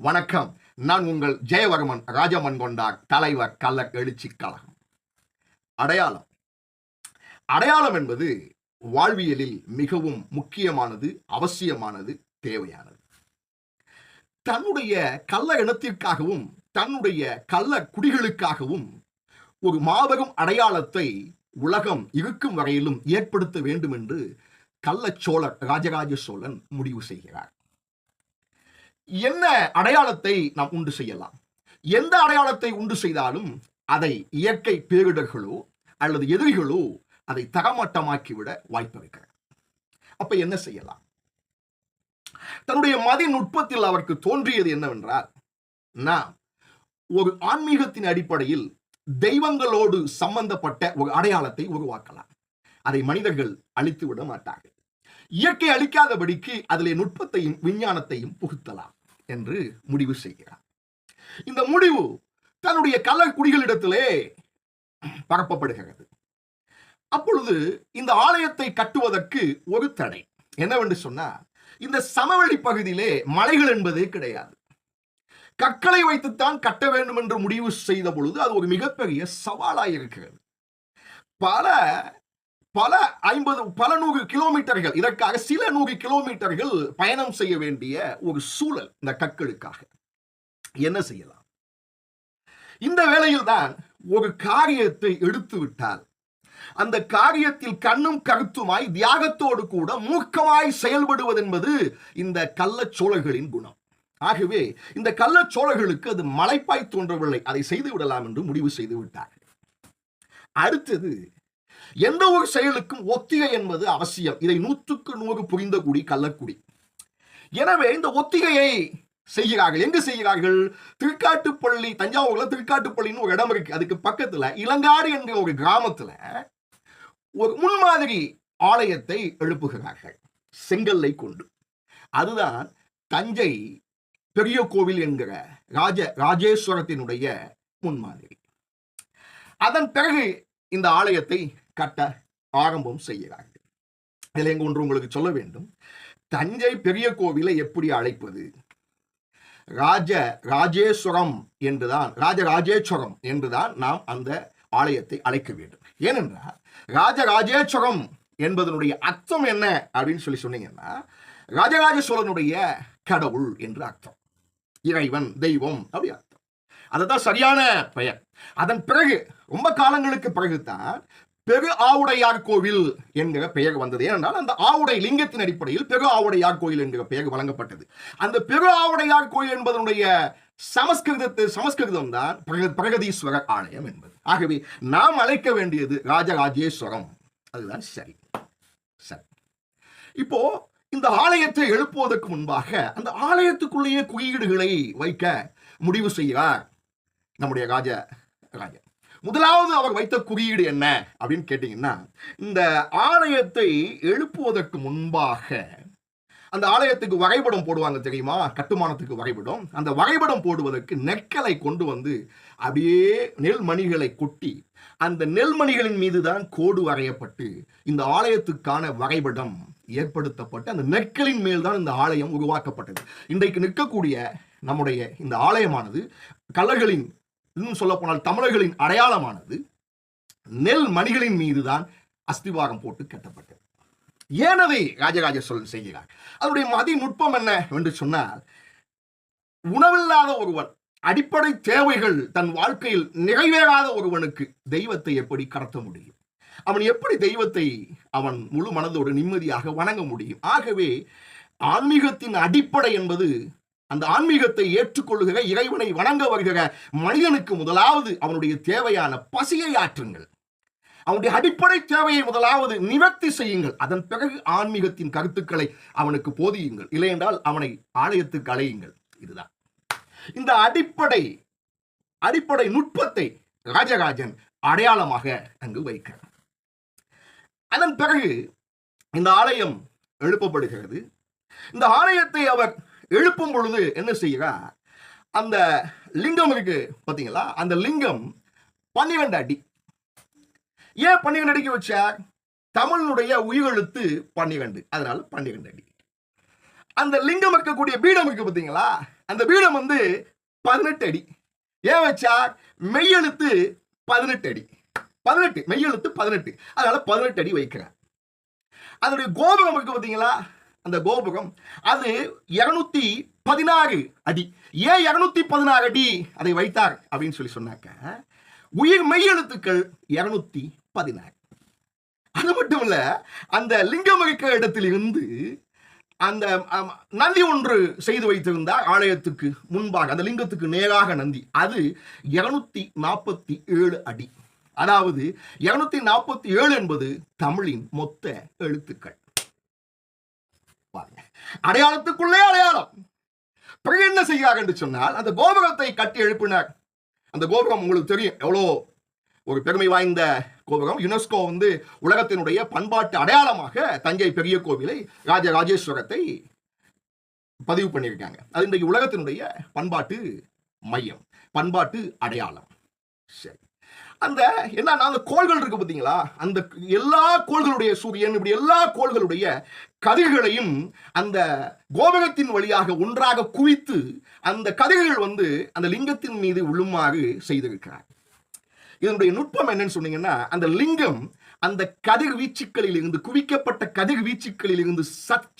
வணக்கம். நான் உங்கள் ஜெயவர்மன் ராஜமன் கொண்டார் தலைவர் கள்ள எழுச்சி கழகம். அடையாளம். அடையாளம் என்பது வாழ்வியலில் மிகவும் முக்கியமானது அவசியமானது தேவையானது. தன்னுடைய கள்ள இனத்திற்காகவும் தன்னுடைய கள்ள குடிகளுக்காகவும் ஒரு மாபெரும் அடையாளத்தை உலகம் இருக்கும் வரையிலும் ஏற்படுத்த வேண்டும் என்று கள்ளச்சோழர் ராஜராஜ சோழன் முடிவு செய்கிறார். என்ன அடையாளத்தை நாம் உண்டு செய்யலாம்? எந்த அடையாளத்தை உண்டு செய்தாலும் அதை இயற்கை பேரிடர்களோ அல்லது எதிரிகளோ அதை தரமட்டமாக்கிவிட வாய்ப்பு இருக்கிறது. அப்ப என்ன செய்யலாம்? தன்னுடைய மதி நுட்பத்தில் அவருக்கு தோன்றியது என்னவென்றால் நாம் ஒரு ஆன்மீகத்தின் அடிப்படையில் தெய்வங்களோடு சம்பந்தப்பட்ட ஒரு அடையாளத்தை உருவாக்கலாம். அதை மனிதர்கள் அழித்து விட மாட்டார்கள். இயற்கை அளிக்காதபடிக்கு அதிலே நுட்பத்தையும் விஞ்ஞானத்தையும் புகுத்தலாம். என்று முடிவு செய்கிறார் இந்த முடிவு தன்னுடைய கள்ளக்குடிகளிடத்திலே பரப்பப்படுகிறது. அப்பொழுது இந்த ஆலயத்தை கட்டுவதற்கு ஒரு தடை. என்னவென்று சொன்னால் இந்த சமவெளி பகுதியிலே மலைகள் என்பதே கிடையாது. கற்களை வைத்துத்தான் கட்ட வேண்டும் என்று முடிவு செய்த பொழுது அது ஒரு மிகப்பெரிய சவாலாக இருக்கிறது பல பல ஐம்பது பல நூறு கிலோமீட்டர்கள் இதற்காக சில நூறு கிலோமீட்டர்கள் பயணம் செய்ய வேண்டிய ஒரு சூழல் இந்த கற்களுக்காக. என்ன செய்யலாம்? இந்த வேளையில் தான் ஒரு காரியத்தை எடுத்து விட்டால் அந்த காரியத்தில் கண்ணும் கருத்துமாய் தியாகத்தோடு கூட மூக்கமாய் செயல்படுவது என்பது இந்த கள்ளச்சோழர்களின் குணம். ஆகவே இந்த கள்ளச்சோழர்களுக்கு அது மலைப்பாய் தோன்றவில்லை. அதை செய்து விடலாம் என்று முடிவு செய்து விட்டார்கள். அடுத்தது எந்த ஒரு செயலுக்கும் ஒத்திகை என்பது அவசியம். இதை நூற்றுக்கு நூறு புரிந்த குடி கள்ளக்குடி. எனவே இந்த ஒத்திகையை செய்கிறார்கள். எங்கு செய்கிறார்கள்? திருக்காட்டுப்பள்ளி தஞ்சாவூர்ல திருக்காட்டுப்பள்ளின்னு ஒரு இடம் இருக்கு. அதுக்கு பக்கத்துல இளங்காடு என்ற ஒரு கிராமத்துல ஒரு முன்மாதிரி ஆலயத்தை எழுப்புகிறார்கள். செங்கல்லை கொண்டு. அதுதான் தஞ்சை பெரிய கோவில் என்கிற ராஜ ராஜேஸ்வரத்தினுடைய முன்மாதிரி அதன் பிறகு இந்த ஆலயத்தை கட்ட ஆரம்பம் செய்கிறார்கள். இதில் எங்க ஒன்று உங்களுக்கு சொல்ல வேண்டும். தஞ்சை பெரிய கோவிலை எப்படி அழைப்பது? ராஜ ராஜேஸ்வரம் என்றுதான் ராஜ ராஜேஸ்வரம் என்றுதான் நாம் அந்த ஆலயத்தை அழைக்க வேண்டும். ஏனென்றால் ராஜராஜேஸ்வரம் என்பதனுடைய அர்த்தம் என்ன அப்படின்னு சொல்லி சொன்னீங்கன்னா ராஜராஜ சோழனுடைய கடவுள் என்று அர்த்தம். இறைவன் தெய்வம் அப்படி அர்த்தம். அதுதான் சரியான பெயர். அதன் பிறகு ரொம்ப காலங்களுக்கு பிறகுதான் பெரு ஆவுடையார் கோவில் என்கிற பெயர் வந்தது. ஏனென்றால் அந்த ஆவுடை லிங்கத்தின் அடிப்படையில் பெரு ஆவுடையார் கோயில் என்கிற பெயர் வழங்கப்பட்டது. அந்த பெரு ஆவுடையார் கோயில் என்பதனுடைய சமஸ்கிருதத்து சமஸ்கிருதம் தான் பிரக- பிரகதீஸ்வரர் ஆலயம் என்பது. ஆகவே நாம் அழைக்க வேண்டியது ராஜராஜேஸ்வரம். அதுதான் சரி. சரி. இப்போ இந்த ஆலயத்தை எழுப்புவதற்கு முன்பாக அந்த ஆலயத்துக்குள்ளேயே குறியீடுகளை வைக்க முடிவு செய்கிறார் நம்முடைய ராஜ ராஜா. முதலாவது அவர் வைத்த குறியீடு என்ன அப்படின்னு கேட்டீங்கன்னா இந்த ஆலயத்தை எழுப்புவதற்கு முன்பாக அந்த ஆலயத்துக்கு வரைபடம் போடுவாங்க தெரியுமா? கட்டுமானத்துக்கு வரைபடம். அந்த வரைபடம் போடுவதற்கு நெற்களை கொண்டு வந்து அப்படியே நெல்மணிகளை கொட்டி அந்த நெல்மணிகளின் மீது தான் கோடு வரையப்பட்டு இந்த ஆலயத்துக்கான வரைபடம் ஏற்படுத்தப்பட்டு அந்த நெற்களின் மேல் தான் இந்த ஆலயம் உருவாக்கப்பட்டது. இன்றைக்கு நிற்கக்கூடிய நம்முடைய இந்த ஆலயமானது கலர்களின் இன்னும் சொல்ல போனால் தமிழர்களின் அடையாளமானது நெல் மணிகளின் மீதுதான் அஸ்திவாகம் போட்டு கட்டப்பட்டது. ஏன் அதை ராஜராஜ சோழன் செய்கிறார். அதனுடைய மதி நுட்பம் என்ன என்று சொன்னால் உணவில்லாத ஒருவன் அடிப்படை தேவைகள் தன் வாழ்க்கையில் நிறைவேறாத ஒருவனுக்கு தெய்வத்தை எப்படி கடத்த முடியும்? அவன் எப்படி தெய்வத்தை அவன் முழு மனதோடு நிம்மதியாக வணங்க முடியும்? ஆகவே ஆன்மீகத்தின் அடிப்படை என்பது அந்த ஆன்மீகத்தை ஏற்றுக்கொள்ளுகிற இறைவனை வணங்க வருகிற மனிதனுக்கு முதலாவது அவனுடைய தேவையான பசியை ஆற்றுங்கள். அவனுடைய அடிப்படை தேவையை முதலாவது நிவர்த்தி செய்யுங்கள். அதன் பிறகு ஆன்மீகத்தின் கருத்துக்களை அவனுக்கு போதியுங்கள். இல்லையென்றால் அவனை ஆலயத்துக்கு அலையுங்கள் இதுதான். இந்த அடிப்படை அடிப்படை நுட்பத்தை ராஜராஜன் அடையாளமாக அங்கு வைக்கிறார். அதன் பிறகு இந்த ஆலயம் எழுப்பப்படுகிறது. இந்த ஆலயத்தை அவர் எழுப்பும் பொழுது என்ன செய்கிறார்? அந்த லிங்கம் இருக்கு பார்த்தீங்களா? அந்த லிங்கம் பன்னிரண்டு அடி. ஏன் பன்னிரண்டு அடிக்கு வச்சார்? தமிழனுடைய உயிரெழுத்து பன்னிரண்டு அதனால பன்னிரண்டு அடி. அந்த லிங்கம் இருக்கக்கூடிய பீடம் இருக்கு பார்த்தீங்களா? அந்த பீடம் வந்து பதினெட்டு அடி. ஏன் வச்சார்? மெய்யெழுத்து பதினெட்டு அடி. பதினெட்டு மெய்யெழுத்து பதினெட்டு. அதனால பதினெட்டு அடி வைக்கிறார். அதனுடைய கோபுரம் இருக்கு பார்த்தீங்களா? அந்த கோபுரம் அது இருநூத்தி பதினாறு அடி. ஏன் இருநூத்தி பதினாறு அடி? அதை வைத்தார் அப்படின்னு சொல்லி சொன்னாக்க உயிர் மெய்யெழுத்துக்கள் இருநூத்தி பதினாறு. அது மட்டும் இல்ல அந்த லிங்கம் இருக்கிற இடத்தில் இருந்து அந்த நந்தி ஒன்று செய்து வைத்திருந்தார் ஆலயத்துக்கு முன்பாக அந்த லிங்கத்துக்கு நேராக நந்தி. அது இருநூத்தி நாற்பத்தி ஏழு அடி. அதாவது இருநூத்தி நாற்பத்தி ஏழு என்பது தமிழின் மொத்த எழுத்துக்கள். அடையாளத்துக்குள்ளே அடையாளம். பிறகு என்ன செய்கிறார் என்று சொன்னால் அந்த கோபுரத்தை கட்டி எழுப்பினார். அந்த கோபுரம் உங்களுக்கு தெரியும். எவ்வளோ ஒரு பெருமை வாய்ந்த கோபுரம். யுனெஸ்கோ வந்து உலகத்தினுடைய பண்பாட்டு அடையாளமாக தஞ்சை பெரிய கோவிலை ராஜராஜேஸ்வரத்தை பதிவு பண்ணியிருக்காங்க. அது இன்றைக்கு உலகத்தினுடைய பண்பாட்டு மையம் பண்பாட்டு அடையாளம். சரி. அந்த என்ன அந்த கோள்கள் இருக்கு பார்த்தீங்களா அந்த எல்லா கோள்களுடைய சூரியன் இப்படி எல்லா கோள்களுடைய கதிர்களையும் அந்த கோபுரத்தின் வழியாக ஒன்றாக குவித்து அந்த கதிர்கள் வந்து அந்த லிங்கத்தின் மீது விழுமாறு செய்திருக்கிறார். இதனுடைய நுட்பம் என்னன்னு சொன்னீங்கன்னா அந்த லிங்கம் அந்த கதிர் வீச்சுக்களில் இருந்து குவிக்கப்பட்ட கதிர் வீச்சுக்களில் இருந்து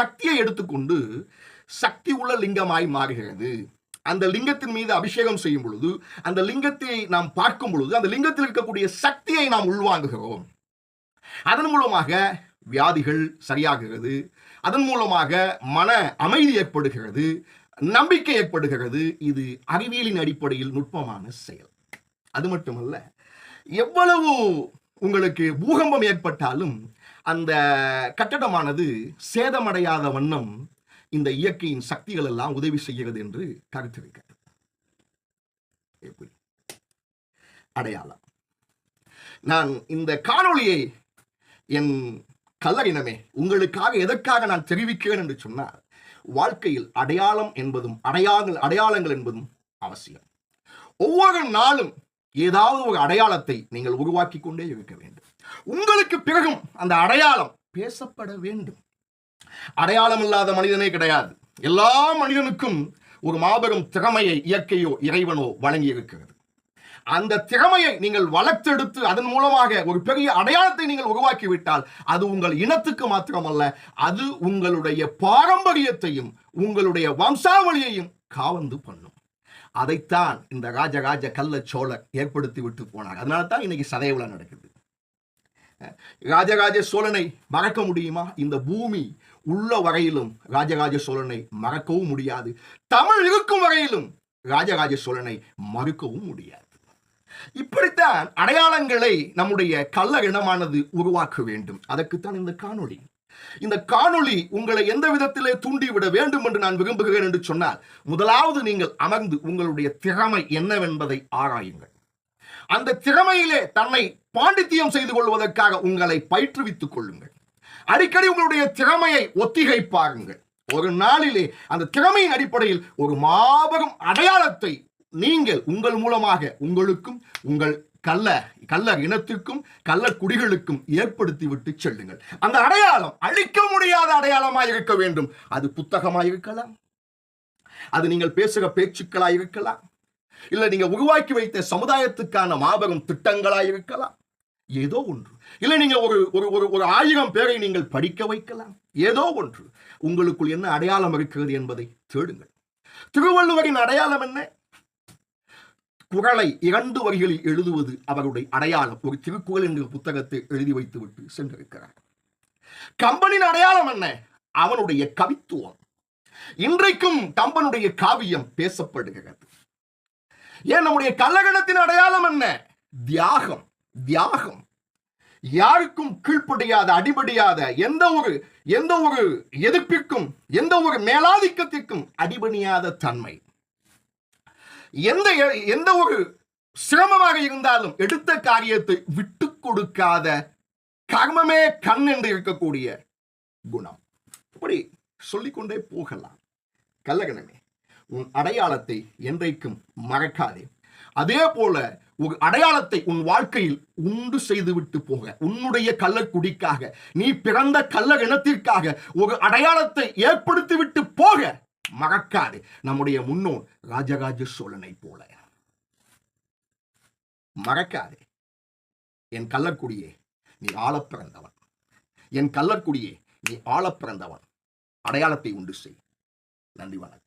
சக்தியை எடுத்துக்கொண்டு சக்தி உள்ள லிங்கமாய் மாறுகிறது. அந்த லிங்கத்தின் மீது அபிஷேகம் செய்யும் பொழுது அந்த லிங்கத்தை நாம் பார்க்கும் பொழுது அந்த லிங்கத்தில் இருக்கக்கூடிய சக்தியை நாம் உள்வாங்குகிறோம். அதன் மூலமாக வியாதிகள் சரியாகிறது. அதன் மூலமாக மன அமைதி ஏற்படுகிறது. நம்பிக்கை ஏற்படுகிறது. இது அறிவியலின் அடிப்படையில் நுட்பமான செயல். அது மட்டுமல்ல எவ்வளவு உங்களுக்கு பூகம்பம் ஏற்பட்டாலும் அந்த கட்டடமானது சேதமடையாத வண்ணம் இந்த இயற்கையின் சக்திகள் எல்லாம் உதவி செய்கிறது என்று கருத்திருக்கிறது. எப்படி? அடையாளம். நான் இந்த காணொளியை என் கல்லறினமே உங்களுக்காக எதற்காக நான் தெரிவிக்கிறேன் என்று சொன்னால் வாழ்க்கையில் அடையாளம் என்பதும் அடையாளங்கள் அடையாளங்கள் என்பதும் அவசியம். ஒவ்வொரு நாளும் ஏதாவது ஒரு அடையாளத்தை நீங்கள் உருவாக்கி கொண்டே இருக்க வேண்டும். உங்களுக்கு பிறகும் அந்த அடையாளம் பேசப்பட வேண்டும். அடையாளம் இல்லாத மனிதனே கிடையாது. எல்லா மனிதனுக்கும் ஒரு மாபெரும் திறமையை இயற்கையோ இறைவனோ வழங்கி இருக்கிறது அந்த திறமையை நீங்கள் வளர்த்தெடுத்து அதன் மூலமாக ஒரு பெரிய அடையாளத்தை நீங்கள் உருவாக்கி விட்டால் அது உங்கள் இனத்துக்கு மாத்திரமல்ல அது உங்களுடைய பாரம்பரியத்தையும் உங்களுடைய வம்சாவளியையும் காவந்து பண்ணும். அதைத்தான் இந்த ராஜராஜ கள்ள சோழர் ஏற்படுத்தி விட்டு போனார். அதனால தான் இன்னைக்கு சதைவிழா நடக்குது. ராஜராஜ சோழனை மறக்க முடியுமா? இந்த பூமி உள்ள வரையிலும் ராஜராஜ சோழனை மறக்கவும் முடியாது. தமிழ் இருக்கும் வரையிலும் ராஜராஜ சோழனை மறுக்கவும் முடியாது. இப்படித்தான் அடையாளங்களை நம்முடைய கள்ள இனமானது உருவாக்க வேண்டும். அதற்குத்தான் இந்த காணொளி. இந்த காணொளி உங்களை எந்த விதத்திலே தூண்டிவிட வேண்டும் என்று நான் விரும்புகிறேன் என்று சொன்னால் முதலாவது நீங்கள் அமர்ந்து உங்களுடைய திறமை என்னவென்பதை ஆராயுங்கள். அந்த திறமையிலே தன்னை பாண்டித்தியம் செய்து கொள்வதற்காக உங்களை பயிற்றுவித்துக் கொள்ளுங்கள். அடிக்கடி உங்களுடைய திறமையை ஒத்திகை பாருங்கள் ஒரு நாளிலே அந்த திறமையின் அடிப்படையில் ஒரு மாபெரும் அடையாளத்தை நீங்கள் உங்கள் மூலமாக உங்களுக்கும் உங்கள் கள்ள கள்ள இனத்திற்கும் கள்ள குடிகளுக்கும் ஏற்படுத்தி விட்டு செல்லுங்கள். அந்த அடையாளம் அழிக்க முடியாத அடையாளமாய் இருக்க வேண்டும். அது புத்தகமாய் இருக்கலாம். அது நீங்கள் பேசுகிற பேச்சுக்களாக இருக்கலாம். இல்லை நீங்கள் உருவாக்கி வைத்த சமுதாயத்துக்கான மாபெரும் திட்டங்களாக இருக்கலாம். ஏதோ ஒன்று. இல்ல நீங்க ஒரு ஒரு ஒரு ஒரு ஆயிரம் பேரை நீங்கள் படிக்க வைக்கலாம். ஏதோ ஒன்று. உங்களுக்குள் என்ன அடையாளம் இருக்கிறது என்பதை தேடுங்கள். திருவள்ளுவரின் அடையாளம் என்ன? குரலை இரண்டு வரிகளில் எழுதுவது அவருடைய அடையாளம். ஒரு திருக்குறள் என்கிற புத்தகத்தை எழுதி வைத்துவிட்டு சென்றிருக்கிறார். கம்பனின் அடையாளம் என்ன? அவனுடைய கவித்துவம். இன்றைக்கும் கம்பனுடைய காவியம் பேசப்படுகிறது. ஏன்? நம்முடைய கல்லகணத்தின் அடையாளம் என்ன? தியாகம். தியாகம். யாருக்கும் கீழ்ப்படியாத அடிபடியாத எந்த ஒரு எந்த ஒரு எதிர்ப்பிற்கும் எந்த ஒரு மேலாதிக்கத்திற்கும் அடிபணியாத தன்மை. எந்த எந்த ஒரு சிரமமாக இருந்தாலும் எடுத்த காரியத்தை விட்டு கொடுக்காத கர்மமே கண் என்று இருக்கக்கூடிய குணம். இப்படி சொல்லிக்கொண்டே போகலாம். கல்லகணமே உன் அடையாளத்தை என்றைக்கும் மறக்காதே. அதே போல ஒரு அடையாளத்தை உன் வாழ்க்கையில் உண்டு செய்துவிட்டு போக. உன்னுடைய கள்ளக்குடிக்காக நீ பிறந்த கள்ள இனத்திற்காக ஒரு அடையாளத்தை ஏற்படுத்திவிட்டு போக மறக்காது. நம்முடைய முன்னோர் ராஜராஜ சோழனை போல. மறக்காதே. என் கள்ளக்குடியே நீ ஆள பிறந்தவன் என் கள்ளக்குடியே நீ ஆள பிறந்தவன் அடையாளத்தை உண்டு செய். நன்றி வணக்கம்.